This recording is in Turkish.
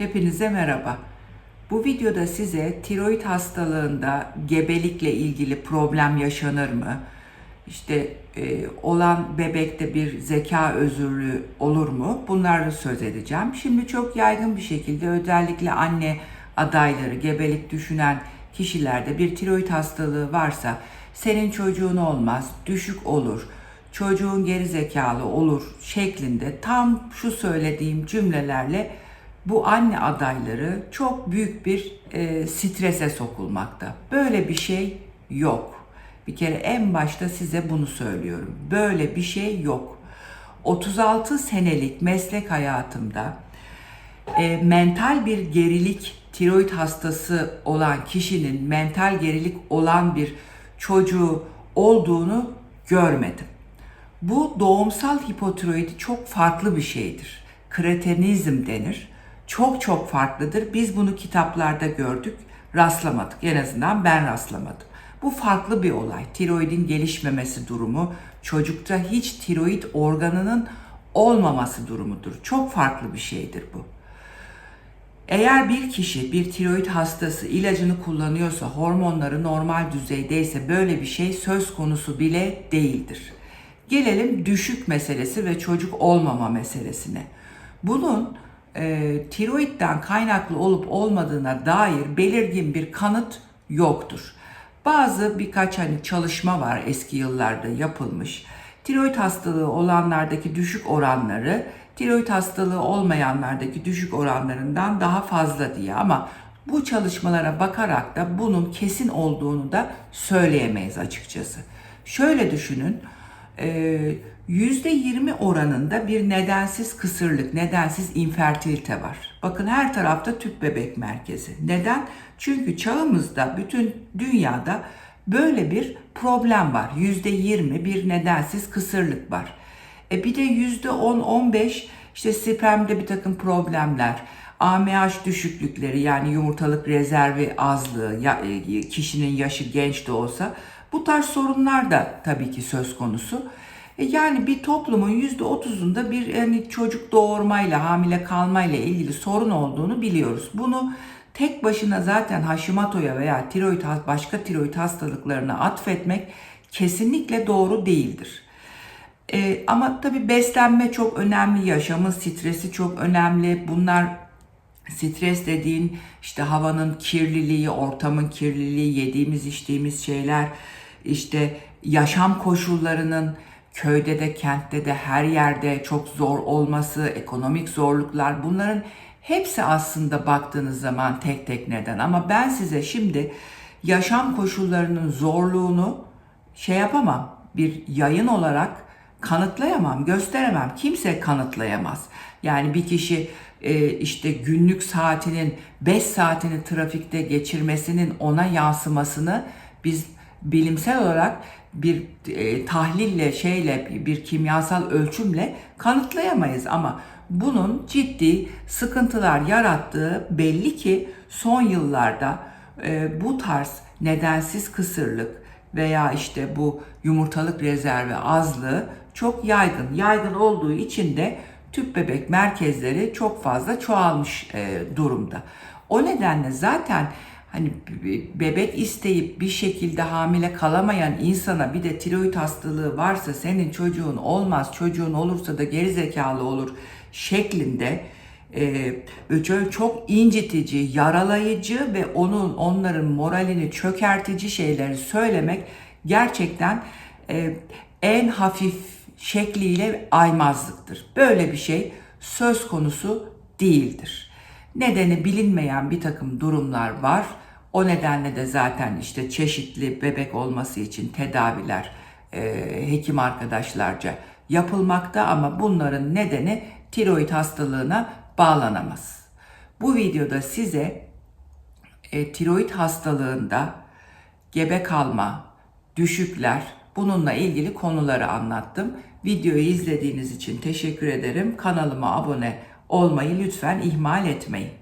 Hepinize merhaba. Bu videoda size tiroid hastalığında gebelikle ilgili problem yaşanır mı? İşte e, olan bebekte bir zeka özürlüğü olur mu? Bunları söz edeceğim. Şimdi çok yaygın bir şekilde özellikle anne adayları, gebelik düşünen kişilerde bir tiroid hastalığı varsa senin çocuğun olmaz, düşük olur, çocuğun geri zekalı olur şeklinde tam şu söylediğim cümlelerle bu anne adayları çok büyük bir e, strese sokulmakta. Böyle bir şey yok. Bir kere en başta size bunu söylüyorum. Böyle bir şey yok. 36 senelik meslek hayatımda e, mental bir gerilik, tiroid hastası olan kişinin mental gerilik olan bir çocuğu olduğunu görmedim. Bu doğumsal hipotiroidi çok farklı bir şeydir. Kretenizm denir. Çok çok farklıdır. Biz bunu kitaplarda gördük, rastlamadık. En azından ben rastlamadım. Bu farklı bir olay. Tiroidin gelişmemesi durumu, çocukta hiç tiroid organının olmaması durumudur. Çok farklı bir şeydir bu. Eğer bir kişi bir tiroid hastası ilacını kullanıyorsa, hormonları normal düzeydeyse böyle bir şey söz konusu bile değildir. Gelelim düşük meselesi ve çocuk olmama meselesine. Bunun e, tiroidden kaynaklı olup olmadığına dair belirgin bir kanıt yoktur. Bazı birkaç hani çalışma var eski yıllarda yapılmış. Tiroid hastalığı olanlardaki düşük oranları tiroid hastalığı olmayanlardaki düşük oranlarından daha fazla diye ama bu çalışmalara bakarak da bunun kesin olduğunu da söyleyemeyiz açıkçası. Şöyle düşünün, %20 oranında bir nedensiz kısırlık, nedensiz infertilite var. Bakın her tarafta tüp bebek merkezi. Neden? Çünkü çağımızda bütün dünyada böyle bir problem var. %20 bir nedensiz kısırlık var. E bir de %10-15 işte spermde bir takım problemler, AMH düşüklükleri yani yumurtalık rezervi azlığı, ya, kişinin yaşı genç de olsa bu tarz sorunlar da tabii ki söz konusu. E yani bir toplumun %30'unda bir yani çocuk doğurmayla, hamile kalmayla ilgili sorun olduğunu biliyoruz. Bunu tek başına zaten Hashimoto'ya veya tiroid başka tiroid hastalıklarına atfetmek kesinlikle doğru değildir. Ee, ama tabii beslenme çok önemli, yaşamın stresi çok önemli. Bunlar stres dediğin işte havanın kirliliği, ortamın kirliliği, yediğimiz içtiğimiz şeyler, işte yaşam koşullarının köyde de kentte de her yerde çok zor olması, ekonomik zorluklar bunların hepsi aslında baktığınız zaman tek tek neden. Ama ben size şimdi yaşam koşullarının zorluğunu şey yapamam. Bir yayın olarak kanıtlayamam, gösteremem. Kimse kanıtlayamaz. Yani bir kişi e, işte günlük saatinin 5 saatini trafikte geçirmesinin ona yansımasını biz bilimsel olarak bir e, tahlille şeyle bir kimyasal ölçümle kanıtlayamayız ama bunun ciddi sıkıntılar yarattığı belli ki son yıllarda e, bu tarz nedensiz kısırlık veya işte bu yumurtalık rezervi azlığı çok yaygın. Yaygın olduğu için de tüp bebek merkezleri çok fazla çoğalmış e, durumda. O nedenle zaten hani bebek isteyip bir şekilde hamile kalamayan insana bir de tiroid hastalığı varsa senin çocuğun olmaz, çocuğun olursa da geri zekalı olur şeklinde e, çok incitici, yaralayıcı ve onun onların moralini çökertici şeyleri söylemek gerçekten e, en hafif şekliyle aymazlıktır. Böyle bir şey söz konusu değildir. Nedeni bilinmeyen bir takım durumlar var. O nedenle de zaten işte çeşitli bebek olması için tedaviler e, hekim arkadaşlarca yapılmakta ama bunların nedeni tiroid hastalığına bağlanamaz. Bu videoda size e, tiroid hastalığında gebe kalma, düşükler, bununla ilgili konuları anlattım. Videoyu izlediğiniz için teşekkür ederim. Kanalıma abone olmayı lütfen ihmal etmeyin.